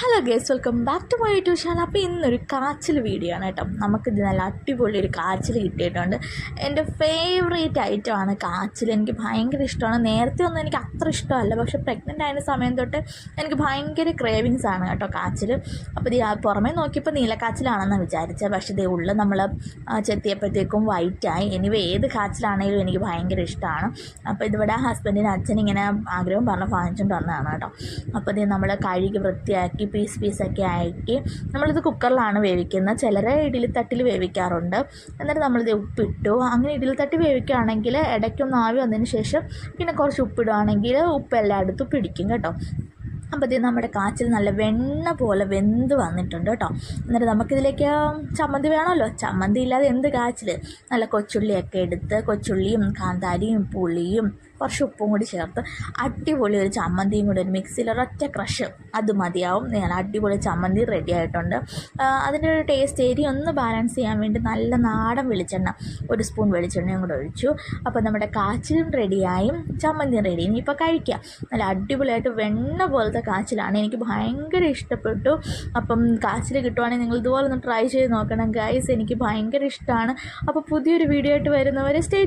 Hello guys welcome back to my YouTube channel അപ്പോൾ ഇന്നൊരു കാച്ചിൽ വീഡിയോ ആണ് കേട്ടോ. നമുക്കിത് നല്ല അടിപൊളി ഒരു കാച്ചിൽ കിട്ടിയിട്ടുണ്ട്. എന്റെ ഫേവറേറ്റ് ഐറ്റമാണ് കാച്ചിൽ. എനിക്ക് ഭയങ്കര ഇഷ്ടമാണ്. നേരത്തെ ഒന്നും എനിക്ക് അത്ര ഇഷ്ടമല്ല. പക്ഷെ പ്രഗ്നന്റ് ആയ സമയം തൊട്ട് എനിക്ക് ഭയങ്കര ക്രേവിങ്സ് ആണ് കേട്ടോ കാച്ചിൽ. അപ്പോൾ ഇത് പുറമേ നോക്കിയപ്പോൾ നീലക്കാച്ചിലാണെന്നാണ് വിചാരിച്ചത് പക്ഷേ ഇതേ ഉള്ളിൽ നമ്മൾ ചെത്തിയപ്പോഴത്തേക്കും വൈറ്റായി എനിവേ ഏത് കാച്ചിലാണെങ്കിലും എനിക്ക് ഭയങ്കര ഇഷ്ടമാണ്. അപ്പോൾ ഇതിവിടെ ഹസ്ബൻഡിന് അച്ഛൻ ഇങ്ങനെ ആഗ്രഹം പറഞ്ഞ് വാങ്ങിച്ചുകൊണ്ട് വന്നതാണ് കേട്ടോ. അപ്പോൾ ഇത് നമ്മൾ കഴുകി വൃത്തിയാക്കി പീസ് പീസൊക്കെ ആക്കി നമ്മളിത് കുക്കറിലാണ് വേവിക്കുന്നത്. ചിലരെ ഇഡ്ഡലിത്തട്ടിൽ വേവിക്കാറുണ്ട്. എന്നിട്ട് നമ്മളിത് ഉപ്പിട്ടു. അങ്ങനെ ഇഡ്ഡലിത്തട്ടി വേവിക്കുകയാണെങ്കിൽ ഇടയ്ക്കൊന്ന് ആവി വന്നതിന് ശേഷം പിന്നെ കുറച്ച് ഉപ്പിടുകയാണെങ്കിൽ ഉപ്പ് എല്ലായിടത്തും പിടിക്കും കേട്ടോ. അപ്പോൾ ഇത് നമ്മുടെ കാച്ചിൽ നല്ല വെണ്ണ പോലെ വെന്ത് വന്നിട്ടുണ്ട് കേട്ടോ. എന്നിട്ട് നമുക്കിതിലേക്ക് ചമ്മന്തി വേണമല്ലോ. ചമ്മന്തി ഇല്ലാതെ എന്ത് കാച്ചിൽ നല്ല കൊച്ചുള്ളിയൊക്കെ എടുത്ത് കൊച്ചുള്ളിയും കാന്താരിയും പുളിയും കുറച്ച് ഉപ്പും കൂടി ചേർത്ത് അടിപൊളി ഒരു ചമ്മന്തിയും കൂടി ഒരു മിക്സിയിൽ ഒരൊറ്റ ക്രഷ് അത് മതിയാവും. ഞാൻ അടിപൊളി ചമ്മന്തി റെഡി ആയിട്ടുണ്ട്. അതിന്റെ ഒരു ടേസ്റ്റ് എരി ഒന്ന് ബാലൻസ് ചെയ്യാൻ വേണ്ടി നല്ല നാടൻ വെളിച്ചെണ്ണ ഒരു സ്പൂൺ വെളിച്ചെണ്ണയും കൂടെ ഒഴിച്ചു. അപ്പോൾ നമ്മുടെ കാച്ചിലും റെഡിയായും ചമ്മന്തിയും റെഡി ഇനിയിപ്പോൾ കഴിക്കാം. നല്ല അടിപൊളിയായിട്ട് വെണ്ണ പോലത്തെ കാച്ചിലാണ്. എനിക്ക് ഭയങ്കര ഇഷ്ടപ്പെട്ടു. അപ്പം കാച്ചിൽ കിട്ടുവാണെങ്കിൽ നിങ്ങൾ ഇതുപോലെ ഒന്ന് ട്രൈ ചെയ്ത് നോക്കണം ഗൈസ് എനിക്ക് ഭയങ്കര ഇഷ്ടമാണ് അപ്പോൾ പുതിയൊരു വീഡിയോ ആയിട്ട് വരുന്നവരെ സ്റ്റേ